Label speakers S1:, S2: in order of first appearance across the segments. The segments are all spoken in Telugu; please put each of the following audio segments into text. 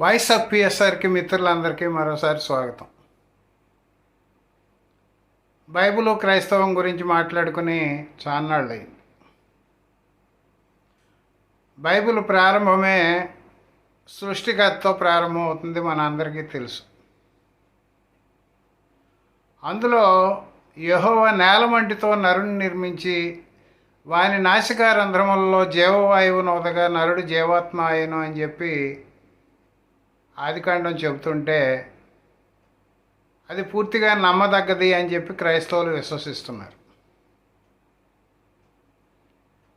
S1: వాయిస్ ఆఫ్ పిఎస్ఆర్కి మిత్రులందరికీ మరోసారి స్వాగతం. బైబుల్ క్రైస్తవం గురించి మాట్లాడుకుని చాన్నాళ్ళయింది. బైబిల్ ప్రారంభమే సృష్టికర్తతో ప్రారంభమవుతుంది మన అందరికీ తెలుసు. అందులో యహోవ నేలమంటితో నరుని నిర్మించి వాని నాసికారంధ్రములలో జీవవాయువును వదగా నరుడు జీవాత్మ అయ్యను అని చెప్పి ఆదికాండం చెబుతుంటే అది పూర్తిగా నమ్మదగ్గది అని చెప్పి క్రైస్తవులు విశ్వసిస్తున్నారు.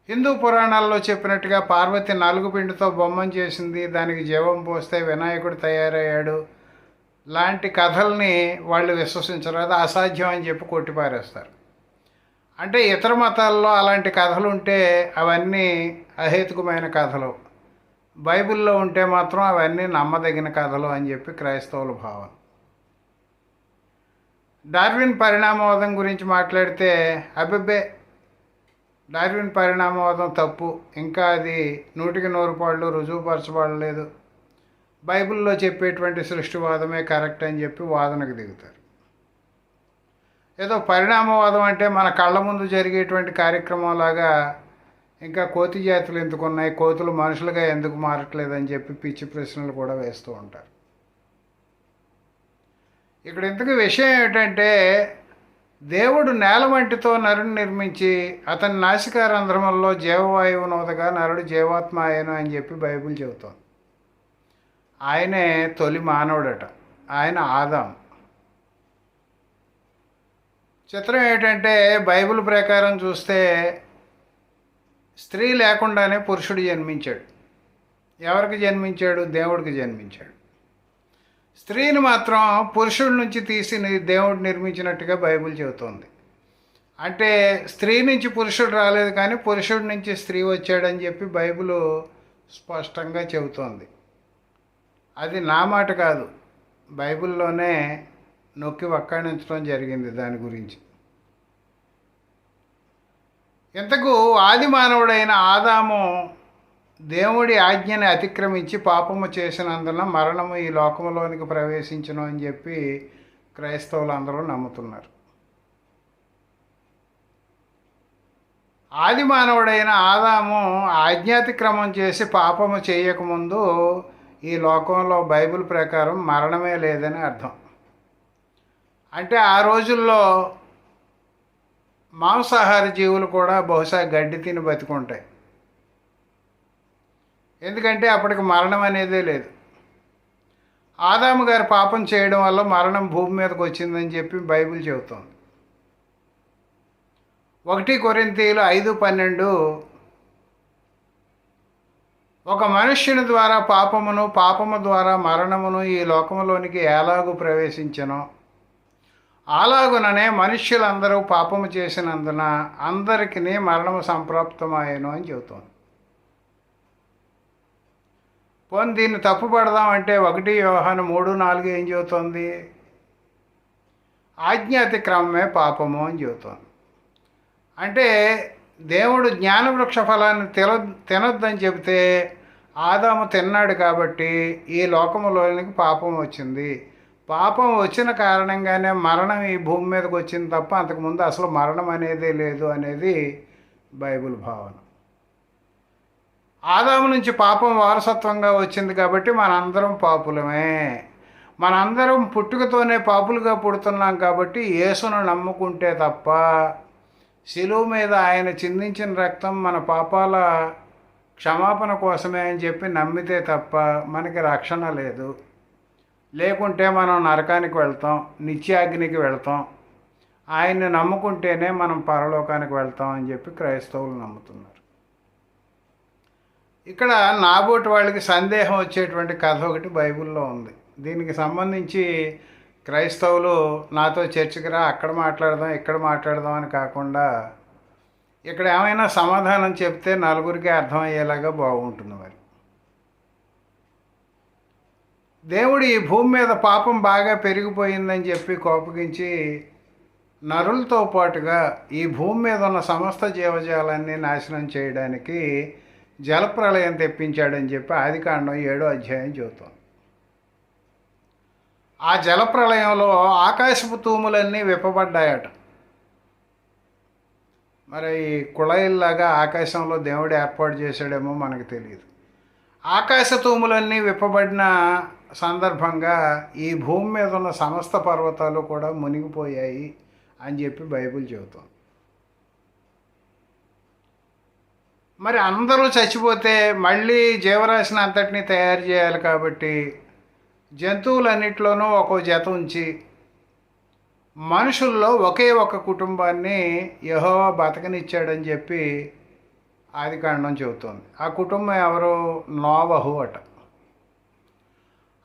S1: హిందూ పురాణాల్లో చెప్పినట్టుగా పార్వతి నాలుగు పిండితో బొమ్మం చేసింది దానికి జీవం పోస్తే వినాయకుడు తయారయ్యాడు. లాంటి కథల్ని వాళ్ళు విశ్వసించరు. అది అసాధ్యం అని చెప్పి కొట్టిపారేస్తారు. అంటే ఇతర మతాల్లో అలాంటి కథలు ఉంటే అవన్నీ అహేతుకమైన కథలు. బైబిల్లో ఉంటే మాత్రం అవన్నీ నమ్మదగిన కథలు అని చెప్పి క్రైస్తవుల భావన. డార్విన్ పరిణామవాదం గురించి మాట్లాడితే అబ్బిబ్బే డార్విన్ పరిణామవాదం తప్పు ఇంకా అది నూటికి నూరు పాళ్ళు రుజువుపరచబడలేదు. బైబిల్లో చెప్పేటువంటి సృష్టివాదమే కరెక్ట్ అని చెప్పి వాదనకు దిగుతారు. ఏదో పరిణామవాదం అంటే మన కళ్ళ ముందు జరిగేటువంటి కార్యక్రమం లాగా ఇంకా కోతి జాతులు ఎందుకు ఉన్నాయి? కోతులు మనుషులుగా ఎందుకు మారట్లేదని చెప్పి పిచ్చి ప్రశ్నలు కూడా వేస్తూ ఉంటారు. ఇక్కడ ఇంతకు విషయం ఏమిటంటే దేవుడు నేలమంటితో నరుని నిర్మించి అతని నాసికారంధ్రమంలో జీవవాయువు వదగా నరుడు జీవాత్మ అయ్యను అని చెప్పి బైబిల్ చెబుతోంది. ఆయనే తొలి మానవుడట ఆయన ఆదాం చిత్రం ఏంటంటే బైబిల్ ప్రకారం చూస్తే స్త్రీ లేకుండానే పురుషుడు జన్మించాడు. ఎవరికి జన్మించాడు? దేవుడికి జన్మించాడు. స్త్రీని మాత్రం పురుషుడి నుంచి తీసి దేవుడు నిర్మించినట్టుగా బైబిల్ చెబుతోంది. అంటే స్త్రీ నుంచి పురుషుడు రాలేదు కానీ పురుషుడి నుంచి స్త్రీ వచ్చాడని చెప్పి బైబిల్ స్పష్టంగా చెబుతోంది. అది నా మాట కాదు. బైబిల్లోనే నొక్కి వక్కాణించడం జరిగింది దాని గురించి. ఇంతకు ఆది మానవుడైన ఆదాము దేవుడి ఆజ్ఞని అతిక్రమించి పాపము చేసినందున మరణము ఈ లోకంలోనికి ప్రవేశించను అని చెప్పి క్రైస్తవులు అందరూ నమ్ముతున్నారు. ఆది మానవుడైన ఆదాము ఆజ్ఞాతిక్రమం చేసి పాపము చేయకముందు ఈ లోకంలో బైబిల్ ప్రకారం మరణమే లేదని అర్థం. అంటే ఆ రోజుల్లో మాంసాహార జీవులు కూడా బహుశా గడ్డి తిని బతికుంటాయి. ఎందుకంటే అప్పటికి మరణం అనేదే లేదు. ఆదాము గారి పాపం చేయడం వల్ల మరణం భూమి మీదకి వచ్చిందని చెప్పి బైబిల్ చెబుతోంది. ఒకటి కొరింతీలు ఐదు పన్నెండు ఒక మనుష్యుని ద్వారా పాపమును పాపము ద్వారా మరణమును ఈ లోకములోనికి ఎలాగూ ప్రవేశించను. అలాగుననే మనుష్యులందరూ పాపము చేసినందున అందరికీ మరణము సంప్రాప్తమాయను అని చెబుతోంది. పోనీ దీన్ని తప్పుపడదామంటే ఒకటి వ్యవహారం మూడు నాలుగు ఏం చెబుతోంది? ఆజ్ఞాతిక్రమమే పాపము అని చెబుతోంది. అంటే దేవుడు జ్ఞానవృక్ష ఫలాన్ని తిన తినొద్దని చెబితే ఆదాము తిన్నాడు కాబట్టి ఈ లోకములోనికి పాపం వచ్చింది. పాపం వచ్చిన కారణంగానే మరణం ఈ భూమి మీదకి వచ్చింది తప్ప అంతకుముందు అసలు మరణం అనేదే లేదు అనేది బైబిల్ భావన. ఆదాము నుంచి పాపం వారసత్వంగా వచ్చింది కాబట్టి మనందరం పాపులమే. మనందరం పుట్టుకతోనే పాపులుగా పుడుతున్నాం కాబట్టి యేసును నమ్ముకుంటే తప్ప శిలువ మీద ఆయన చిందించిన రక్తం మన పాపాల క్షమాపణ కోసమే అని చెప్పి నమ్మితే తప్ప మనకి రక్షణ లేదు. లేకుంటే మనం నరకానికి వెళ్తాం నిత్యాగ్నికి వెళ్తాం. ఆయన్ని నమ్ముకుంటేనే మనం పరలోకానికి వెళ్తాం అని చెప్పి క్రైస్తవులు నమ్ముతున్నారు. ఇక్కడ నాబోటి వాళ్ళకి సందేహం వచ్చేటువంటి కథ ఒకటి బైబిల్లో ఉంది. దీనికి సంబంధించి క్రైస్తవులు నాతో చర్చకి రా అక్కడ మాట్లాడదాం ఇక్కడ మాట్లాడదాం అని కాకుండా ఇక్కడ ఏమైనా సమాధానం చెప్తే నలుగురికి అర్థమయ్యేలాగా బాగుంటుంది మరి. దేవుడు ఈ భూమి మీద పాపం బాగా పెరిగిపోయిందని చెప్పి కోపగించి నరులతో పాటుగా ఈ భూమి మీద ఉన్న సమస్త జీవజాలాన్ని నాశనం చేయడానికి జలప్రలయం తెప్పించాడని చెప్పి ఆదికాండం ఏడో అధ్యాయం చెబుతాం ఆ జలప్రలయంలో ఆకాశపు తూములన్నీ విప్పబడ్డాయట. మరి ఈ కుళాయిల్లాగా ఆకాశంలో దేవుడు ఏర్పాటు చేశాడేమో మనకు తెలియదు. ఆకాశ తూములన్నీ విప్పబడిన సందర్భంగా ఈ భూమి మీద ఉన్న సమస్త పర్వతాలు కూడా మునిగిపోయాయి అని చెప్పి బైబిల్ చెబుతుంది. మరి అందరూ చచ్చిపోతే మళ్ళీ జీవరాశిని అంతటిని తయారు చేయాలి కాబట్టి జంతువులన్నిటిలోనూ ఒక్కో జత ఉంచి మనుషుల్లో ఒకే ఒక కుటుంబాన్ని యహోవా బతకనిచ్చాడని చెప్పి ఆది కాండం చెబుతోంది. ఆ కుటుంబం ఎవరు? నోవహు అట.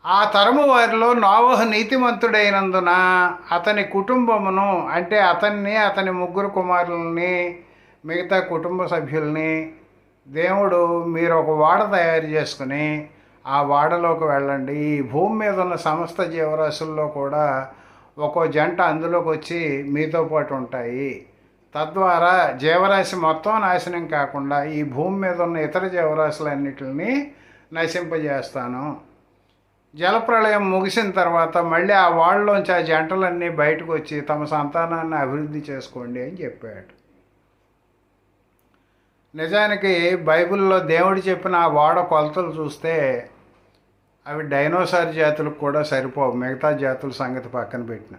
S1: ఆ తరము వారిలో నోవహ నీతిమంతుడైనందున అతని కుటుంబమును అంటే అతన్ని అతని ముగ్గురు కుమారులని మిగతా కుటుంబ సభ్యుల్ని దేవుడు మీరు ఒక వాడ తయారు చేసుకుని ఆ వాడలోకి వెళ్ళండి. ఈ భూమి మీద ఉన్న సమస్త జీవరాశుల్లో కూడా ఒక్కో జంట అందులోకి వచ్చి మీతో పాటు ఉంటాయి. తద్వారా జీవరాశి మొత్తం నాశనం కాకుండా ఈ భూమి మీద ఉన్న ఇతర జీవరాశులన్నిటిని నశింపజేస్తాను. జలప్రళయం ముగిసిన తర్వాత మళ్ళీ ఆ వాళ్ళలోంచి ఆ జంటలన్నీ బయటకు వచ్చి తమ సంతానాన్ని అభివృద్ధి చేసుకోండి అని చెప్పాడు. నిజానికి బైబిల్లో దేవుడు చెప్పిన ఆ వాడ కొలతలు చూస్తే అవి డైనోసార్ జాతులకు కూడా సరిపోవు మిగతా జాతుల సంగతి పక్కన పెట్టిన.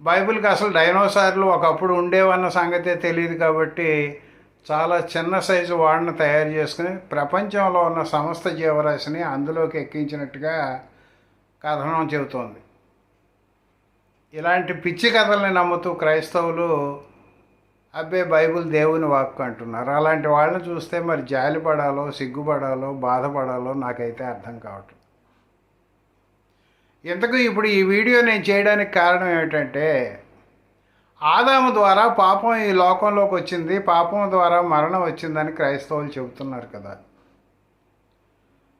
S1: బైబిల్కి అసలు డైనోసార్లు ఒకప్పుడు ఉండేవన్న సంగతే తెలియదు కాబట్టి చాలా చిన్న సైజు వాడిని తయారు చేసుకుని ప్రపంచంలో ఉన్న సమస్త జీవరాశిని అందులోకి ఎక్కించినట్టుగా కథనం చెబుతోంది. ఇలాంటి పిచ్చి కథల్ని నమ్ముతూ క్రైస్తవులు అబ్బే బైబిల్ దేవుని వాక్కు అంటున్నారు. అలాంటి వాళ్ళని చూస్తే మరి జాలిపడాలో సిగ్గుపడాలో బాధపడాలో నాకైతే అర్థం కావట్లేదు. ఇంతకు ఇప్పుడు ఈ వీడియో నేను చేయడానికి కారణం ఏమిటంటే ఆదాము ద్వారా పాపం ఈ లోకంలోకి వచ్చింది పాపం ద్వారా మరణం వచ్చిందని క్రైస్తవులు చెబుతున్నారు కదా.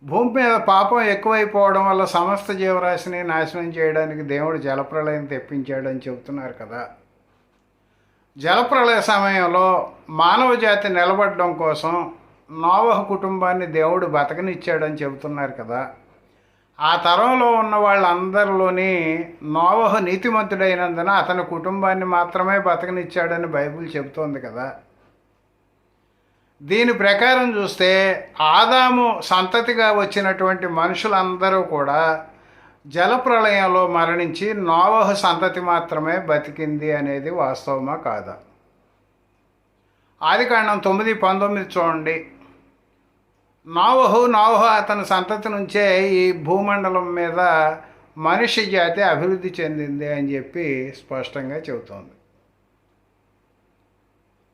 S1: భూమి మీద పాపం ఎక్కువైపోవడం వల్ల సమస్త జీవరాశిని నాశనం చేయడానికి దేవుడు జలప్రలయం తెప్పించాడని చెబుతున్నారు కదా. జలప్రలయ సమయంలో మానవ జాతి నిలబడడం కోసం నోవహ కుటుంబాన్ని దేవుడు బతకనిచ్చాడని చెబుతున్నారు కదా. ఆ తరంలో ఉన్న వాళ్ళందరిలోని నోవహ నీతిమంతుడైనందున అతని కుటుంబాన్ని మాత్రమే బతకనిచ్చాడని బైబిల్ చెబుతోంది కదా. దీని ప్రకారం చూస్తే ఆదాము సంతతిగా వచ్చినటువంటి మనుషులందరూ కూడా జలప్రళయంలో మరణించి నోవహు సంతతి మాత్రమే బతికింది అనేది వాస్తవమా కాదా? ఆదికాండం తొమ్మిది పంతొమ్మిది చూడండి. నావహు నావహు అతని సంతతి నుంచే ఈ భూమండలం మీద మనిషి జాతి అభివృద్ధి చెందింది అని చెప్పి స్పష్టంగా చెబుతోంది.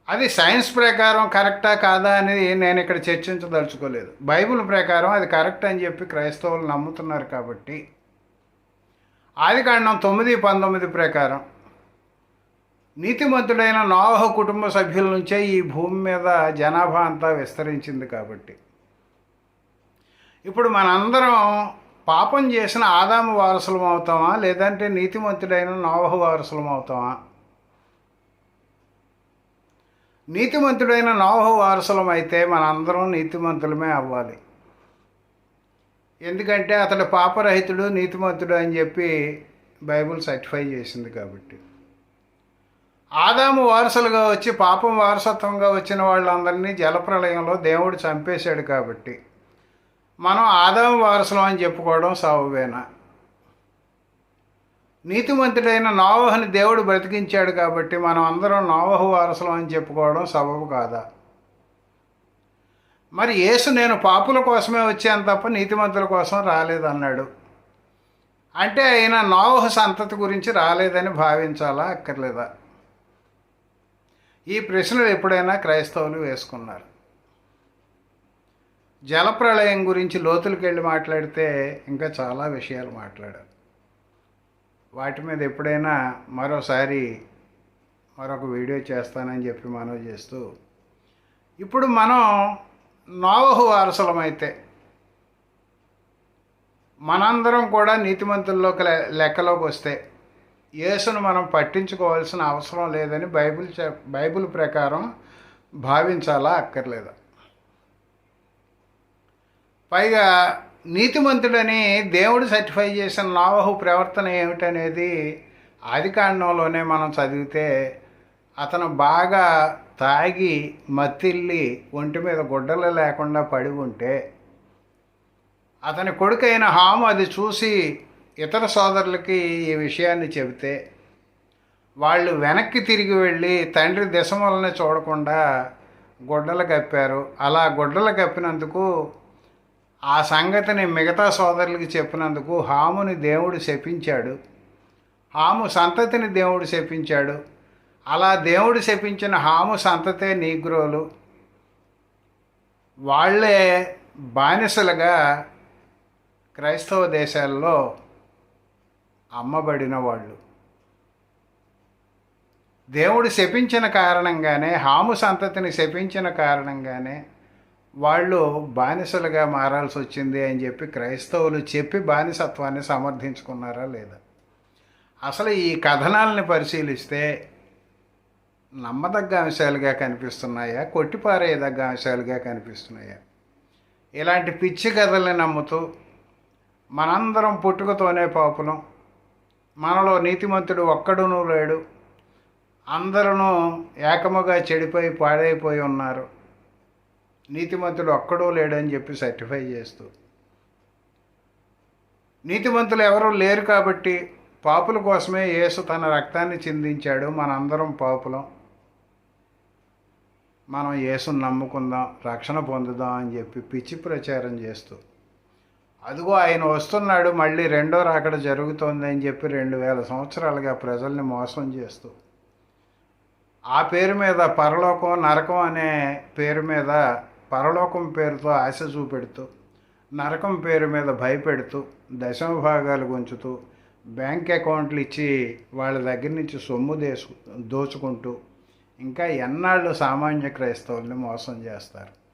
S1: అది సైన్స్ ప్రకారం కరెక్టా కాదా అనేది నేను ఇక్కడ చర్చించదలుచుకోలేదు. బైబిల్ ప్రకారం అది కరెక్ట్ అని చెప్పి క్రైస్తవులు నమ్ముతున్నారు కాబట్టి. ఆదికాండం తొమ్మిది పంతొమ్మిది ప్రకారం నీతిమంతుడైన నోహ కుటుంబ సభ్యుల నుంచే ఈ భూమి మీద జనాభా అంతా విస్తరించింది కాబట్టి. ఇప్పుడు మనందరం పాపం చేసిన ఆదాము వారసులం అవుతామా? లేదంటే నీతిమంతుడైన నోహ వారసులం అవుతామా? నీతిమంతుడైన నోహ వారసులం అయితే మనందరం నీతిమంతులమే అవ్వాలి. ఎందుకంటే అతడు పాపరహితుడు నీతిమంతుడు అని చెప్పి బైబుల్ సర్టిఫై చేసింది కాబట్టి. ఆదాము వారసులుగా వచ్చి పాపం వారసత్వంగా వచ్చిన వాళ్ళందరినీ జలప్రలయంలో దేవుడు చంపేశాడు కాబట్టి. మనం ఆదాము వారసులం అని చెప్పుకోవడం సబబేనా? నీతిమంతుడైన నోవహని దేవుడు బ్రతికించాడు కాబట్టి మనం అందరం నోవహు వారసులం అని చెప్పుకోవడం సబబు కాదా? మరి యేసు నేను పాపుల కోసమే వచ్చాను తప్ప నీతిమంతుల కోసం రాలేదన్నాడు. అంటే ఆయన నోవహు సంతతి గురించి రాలేదని భావించాలా అక్కర్లేదా? ఈ ప్రశ్నలు ఎప్పుడైనా క్రైస్తవులు వేసుకున్నారు. జలప్రళయం గురించి లోతులకు వెళ్ళి మాట్లాడితే ఇంకా చాలా విషయాలు మాట్లాడారు. వాటి మీద ఎప్పుడైనా మరోసారి మరొక వీడియో చేస్తానని చెప్పి మనవి చేస్తూ ఇప్పుడు మనం నోవహు వారసులమైతే మనందరం కూడా నీతిమంతుల్లోకి లెక్కలోకి వస్తే యేసును మనం పట్టించుకోవాల్సిన అవసరం లేదని బైబిల్ బైబిల్ ప్రకారం భావించాలా అక్కర్లేదా? పైగా నీతిమంతుడని దేవుడు సర్టిఫై చేసిన నావహు ప్రవర్తన ఏమిటనేది ఆది కాండంలోనే మనం చదివితే అతను బాగా తాగి మత్తిల్లి ఒంటి మీద గుడ్డలు లేకుండా పడి ఉంటే అతని కొడుకైన హాము అది చూసి ఇతర సోదరులకి ఈ విషయాన్ని చెబితే వాళ్ళు వెనక్కి తిరిగి వెళ్ళి తండ్రి దిశములని చూడకుండా గుడ్డలు కప్పారు. అలా గుడ్డలు కప్పినందుకు ఆ సంగతిని మిగతా సోదరులకి చెప్పినందుకు హాముని దేవుడు శపించాడు. హాము సంతతిని దేవుడు శపించాడు. అలా దేవుడు శపించిన హాము సంతతే నీగ్రోలు. వాళ్ళే బానిసలుగా క్రైస్తవ దేశాల్లో అమ్మబడిన వాళ్ళు. దేవుడు శపించిన కారణంగానే హాము సంతతిని శపించిన కారణంగానే వాళ్ళు బానిసలుగా మారాల్సి వచ్చింది అని చెప్పి క్రైస్తవులు చెప్పి బానిసత్వాన్ని సమర్థించుకున్నారా లేదా? అసలు ఈ కథనాలని పరిశీలిస్తే నమ్మదగ్గ అంశాలుగా కనిపిస్తున్నాయా? కొట్టిపారేయదగ్గ అంశాలుగా కనిపిస్తున్నాయా? ఇలాంటి పిచ్చి కథల్ని నమ్ముతూ మనందరం పుట్టుకతోనే పాపులం. మనలో నీతిమంతుడు ఒక్కడునూ లేడు. అందరూ ఏకముగా చెడిపోయి పాడైపోయి ఉన్నారు. నీతిమంతుడు ఒక్కడో లేడని చెప్పి సర్టిఫై చేస్తూ. నీతిమంతులు ఎవరూ లేరు కాబట్టి పాపుల కోసమే యేసు తన రక్తాన్ని చిందించాడు. మనందరం పాపులం. మనం యేసును నమ్ముకుందాం రక్షణ పొందుదాం అని చెప్పి పిచ్చి ప్రచారం చేస్తూ. అదిగో ఆయన వస్తున్నాడు మళ్ళీ రెండో రాకడ జరుగుతోంది అని చెప్పి రెండు వేల సంవత్సరాలుగా ప్రజల్ని మోసం చేస్తూ. ఆ పేరు మీద పరలోకం నరకం అనే పేరు మీద పరలోకం పేరుతో ఆశ చూపెడుతూ నరకం పేరు మీద భయపెడుతూ దశమ భాగాలు గుంచుతూ బ్యాంక్ అకౌంట్లు ఇచ్చి వాళ్ళ దగ్గర నుంచి సొమ్ము దేసు దోచుకుంటూ ఇంకా ఎన్నాళ్ళు సామాన్య క్రైస్తవుల్ని మోసం చేస్తారు?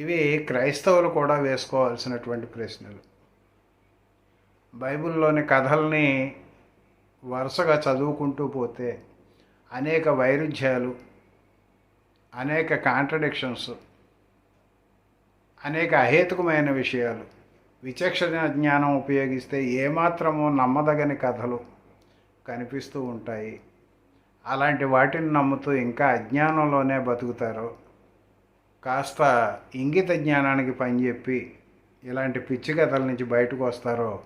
S1: ఇవి క్రైస్తవులు కూడా వేసుకోవాల్సినటువంటి ప్రశ్నలు. బైబిల్లోని కథల్ని వరుసగా చదువుకుంటూ పోతే అనేక వైరుధ్యాలు అనేక కాంట్రడిక్షన్స్ అనేక అహేతుకమైన విషయాలు. విచక్షణ జ్ఞానం ఉపయోగిస్తే ఏమాత్రమో నమ్మదగని కథలు కనిపిస్తూ ఉంటాయి. అలాంటి వాటిని నమ్ముతూ ఇంకా అజ్ఞానంలోనే బతుకుతారు. కాస్త ఇంగిత జ్ఞానానికి పనిచెప్పి ఇలాంటి పిచ్చి కథల నుంచి బయటకు వస్తారో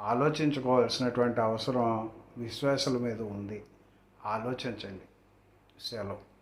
S1: ఆలోచించుకోవాల్సినటువంటి అవసరం విశ్వాసుల మీద ఉంది. ఆలోచించండి. సెలవు.